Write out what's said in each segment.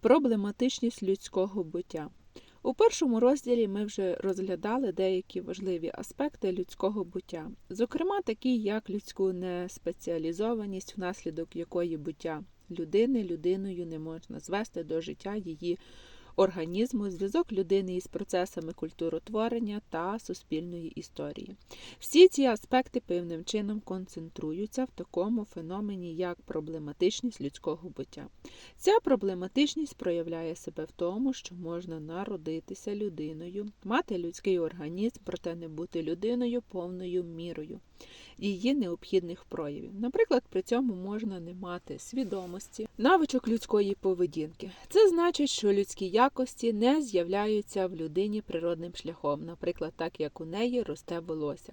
Проблематичність людського буття. У першому розділі ми вже розглядали деякі важливі аспекти людського буття, зокрема такі, як людську неспеціалізованість, внаслідок якої буття людини людиною не можна звести до життя її організму, зв'язок людини із процесами культуротворення та суспільної історії. Всі ці аспекти певним чином концентруються в такому феномені, як проблематичність людського буття. Ця проблематичність проявляє себе в тому, що можна народитися людиною, мати людський організм, проте не бути людиною повною мірою її необхідних проявів. Наприклад, при цьому можна не мати свідомості, навичок людської поведінки. Це значить, що людські якості не з'являються в людині природним шляхом, наприклад, так як у неї росте волосся.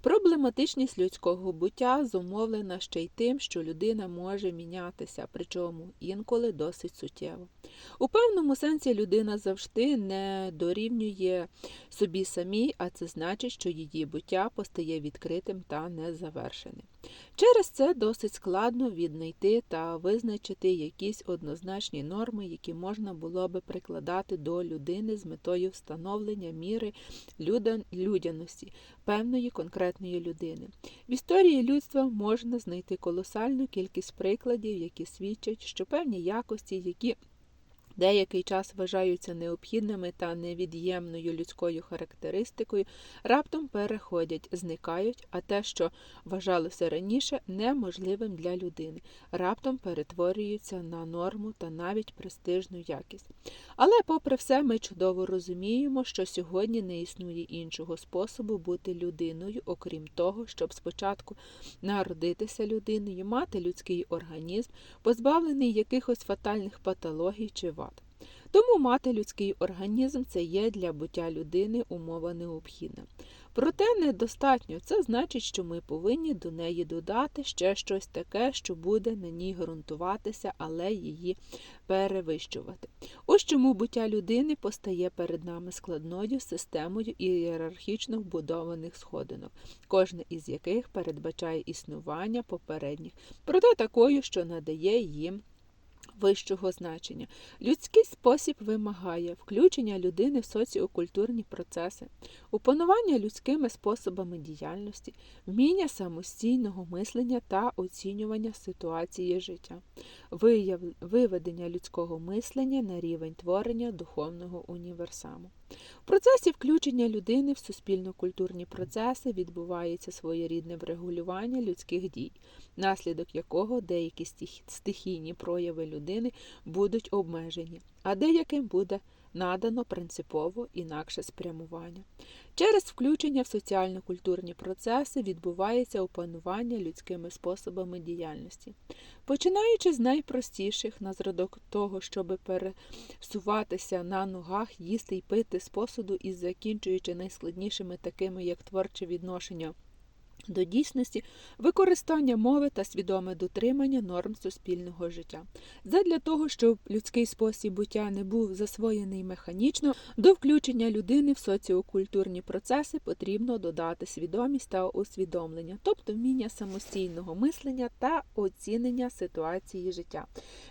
Проблематичність людського буття зумовлена ще й тим, що людина може мінятися, причому інколи досить суттєво. У певному сенсі людина завжди не дорівнює собі самій, а це значить, що її буття постає відкритим та незавершеним. Через це досить складно віднайти та визначити якісь однозначні норми, які можна було би прикладати до людини з метою встановлення міри людяності певної конкретної людини. В історії людства можна знайти колосальну кількість прикладів, які свідчать, що певні якості, які деякий час вважаються необхідними та невід'ємною людською характеристикою, раптом переходять, зникають, а те, що вважалося раніше неможливим для людини, раптом перетворюються на норму та навіть престижну якість. Але, попри все, ми чудово розуміємо, що сьогодні не існує іншого способу бути людиною, окрім того, щоб спочатку народитися людиною, мати людський організм, позбавлений якихось фатальних патологій чи вад. Тому мати людський організм це є для буття людини умова необхідна. Проте недостатньо. Це значить, що ми повинні до неї додати ще щось таке, що буде на ній ґрунтуватися, але її перевищувати. Ось чому буття людини постає перед нами складною системою ієрархічно вбудованих сходинок, кожна із яких передбачає існування попередніх, проте такою, що надає їм вищого значення. Людський спосіб вимагає включення людини в соціокультурні процеси, опанування людськими способами діяльності, вміння самостійного мислення та оцінювання ситуації життя, виведення людського мислення на рівень творення духовного універсаму. В процесі включення людини в суспільно-культурні процеси відбувається своєрідне врегулювання людських дій, наслідок якого деякі стихійні прояви людини будуть обмежені, а деяким буде надано принципово інакше спрямування. Через включення в соціально-культурні процеси відбувається опанування людськими способами діяльності. Починаючи з найпростіших на зразок того, щоб пересуватися на ногах, їсти й пити з посуду і закінчуючи найскладнішими такими, як творче відношення до дійсності використання мови та свідоме дотримання норм суспільного життя. Задля того, щоб людський спосіб буття не був засвоєний механічно, до включення людини в соціокультурні процеси потрібно додати свідомість та усвідомлення, тобто вміння самостійного мислення та оцінення ситуації життя,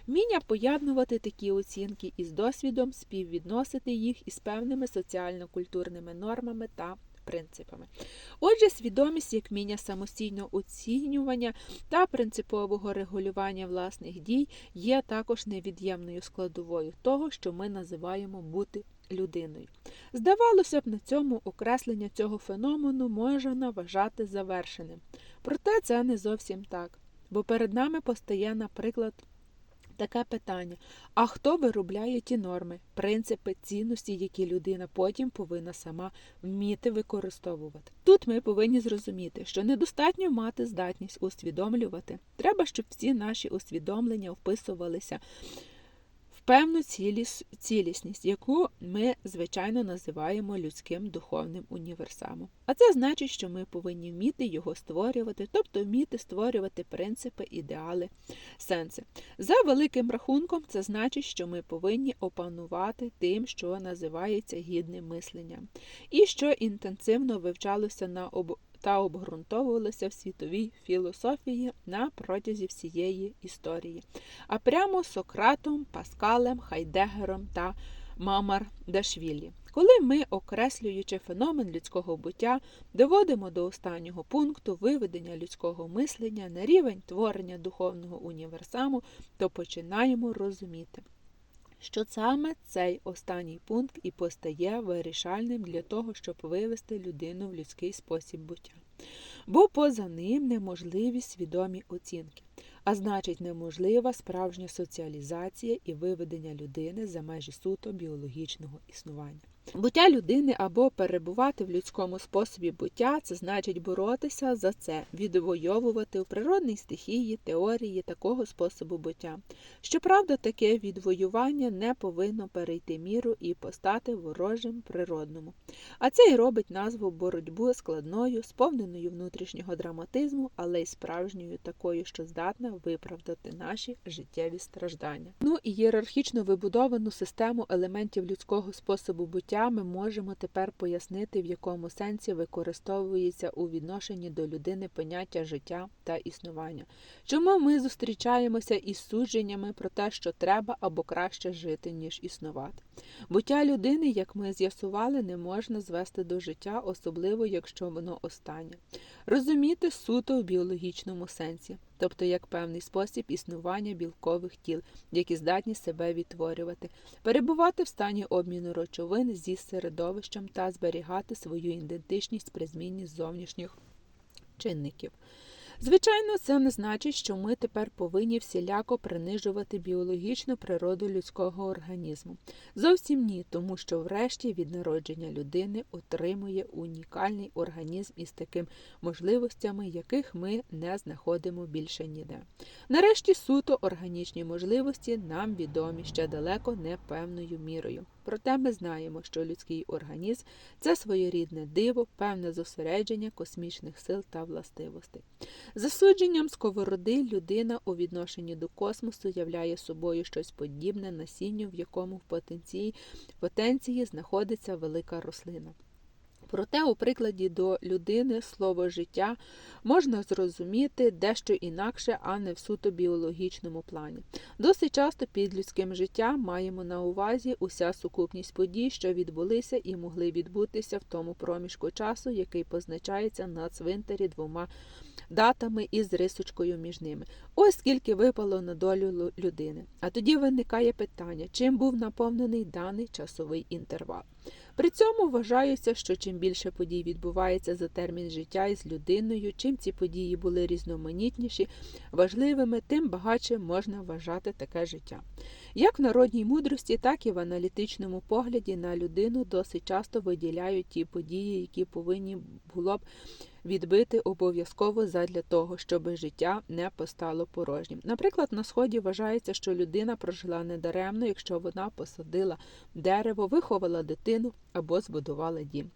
вміння поєднувати такі оцінки із досвідом, співвідносити їх із певними соціально-культурними нормами та принципами. Отже, свідомість як міння самостійного оцінювання та принципового регулювання власних дій є також невід'ємною складовою того, що ми називаємо бути людиною. Здавалося б, на цьому окреслення цього феномену можна вважати завершеним. Проте це не зовсім так. Бо перед нами постає, наприклад, таке питання: а хто виробляє ті норми, принципи, цінності, які людина потім повинна сама вміти використовувати? Тут ми повинні зрозуміти, що недостатньо мати здатність усвідомлювати. Треба, щоб всі наші усвідомлення вписувалися певну ціліс, цілісність, яку ми, звичайно, називаємо людським духовним універсамом. А це значить, що ми повинні вміти його створювати, тобто вміти створювати принципи, ідеали, сенси. За великим рахунком, це значить, що ми повинні опанувати тим, що називається гідним мисленням, і що інтенсивно вивчалося на об та обґрунтовувалися в світовій філософії на протязі всієї історії, а прямо Сократом, Паскалем, Хайдегером та Мамардашвілі. Коли ми, окреслюючи феномен людського буття, доводимо до останнього пункту виведення людського мислення на рівень творення духовного універсаму, то починаємо розуміти, що саме цей останній пункт і постає вирішальним для того, щоб вивести людину в людський спосіб буття. Бо поза ним неможливі свідомі оцінки, а значить, неможлива справжня соціалізація і виведення людини за межі суто біологічного існування. Буття людини або перебувати в людському способі буття це значить боротися за це, відвоювати у природній стихії теорії такого способу буття. Щоправда, таке відвоювання не повинно перейти міру і постати ворожим природному. А це й робить назву боротьбу складною, сповненою внутрішнього драматизму, але й справжньою такою, що здатна виправдати наші життєві страждання. Ну і ієрархічно вибудовану систему елементів людського способу буття ми можемо тепер пояснити, в якому сенсі використовується у відношенні до людини поняття життя та існування. Чому ми зустрічаємося із судженнями про те, що треба або краще жити, ніж існувати? Буття людини, як ми з'ясували, не можна звести до життя, особливо якщо воно останнє. Розуміти суто в біологічному сенсі, тобто як певний спосіб існування білкових тіл, які здатні себе відтворювати, перебувати в стані обміну речовин зі середовищем та зберігати свою ідентичність при зміні зовнішніх чинників. Звичайно, це не значить, що ми тепер повинні всіляко принижувати біологічну природу людського організму. Зовсім ні, тому що, врешті, від народження людини отримує унікальний організм із такими можливостями, яких ми не знаходимо більше ніде. Нарешті суто органічні можливості нам відомі ще далеко не певною мірою. Проте ми знаємо, що людський організм це своєрідне диво, певне зосередження космічних сил та властивостей. Засудженням сковороди людина у відношенні до космосу являє собою щось подібне насінню, в якому в потенції, потенції знаходиться велика рослина. Проте, у прикладі до людини слово життя можна зрозуміти дещо інакше, а не в суто біологічному плані. Досить часто під людським життям маємо на увазі уся сукупність подій, що відбулися і могли відбутися в тому проміжку часу, який позначається на цвинтарі двома датами із рисочкою між ними. Ось скільки випало на долю людини. А тоді виникає питання, чим був наповнений даний часовий інтервал. При цьому вважається, що чим більше подій відбувається за термін життя із людиною, чим ці події були різноманітніші, важливими, тим багатше можна вважати таке життя. Як в народній мудрості, так і в аналітичному погляді на людину досить часто виділяють ті події, які повинні було б відбити обов'язково задля того, щоб життя не постало порожнім. Наприклад, на сході вважається, що людина прожила недаремно, якщо вона посадила дерево, виховала дитину або збудувала дім.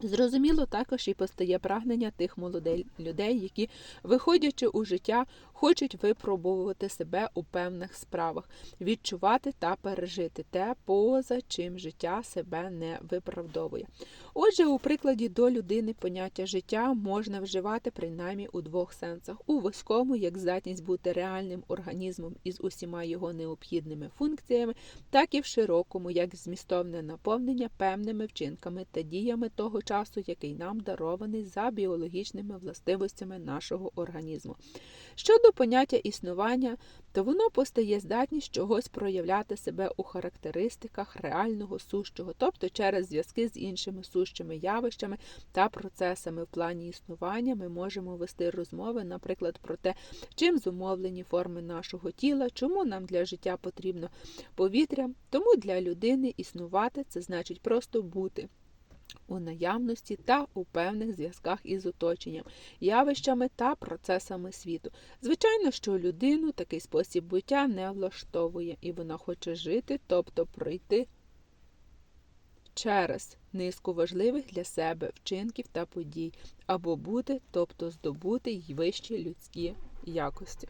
Зрозуміло, також і постає прагнення тих молодих людей, які, виходячи у життя, хочуть випробовувати себе у певних справах, відчувати та пережити те, поза чим життя себе не виправдовує. Отже, у прикладі до людини поняття життя можна вживати принаймні у двох сенсах: у вузькому, як здатність бути реальним організмом із усіма його необхідними функціями, так і в широкому, як змістовне наповнення певними вчинками та діями того часу, який нам дарований за біологічними властивостями нашого організму. Щодо поняття існування, то воно постає здатність чогось проявляти себе у характеристиках реального сущого, тобто через зв'язки з іншими сущими явищами та процесами. В плані існування ми можемо вести розмови, наприклад, про те, чим зумовлені форми нашого тіла, чому нам для життя потрібно повітря, тому для людини існувати це значить просто бути у наявності та у певних зв'язках із оточенням, явищами та процесами світу. Звичайно, що людину такий спосіб буття не влаштовує, і вона хоче жити, тобто пройти через низку важливих для себе вчинків та подій, або бути, тобто здобути й вищі людські якості.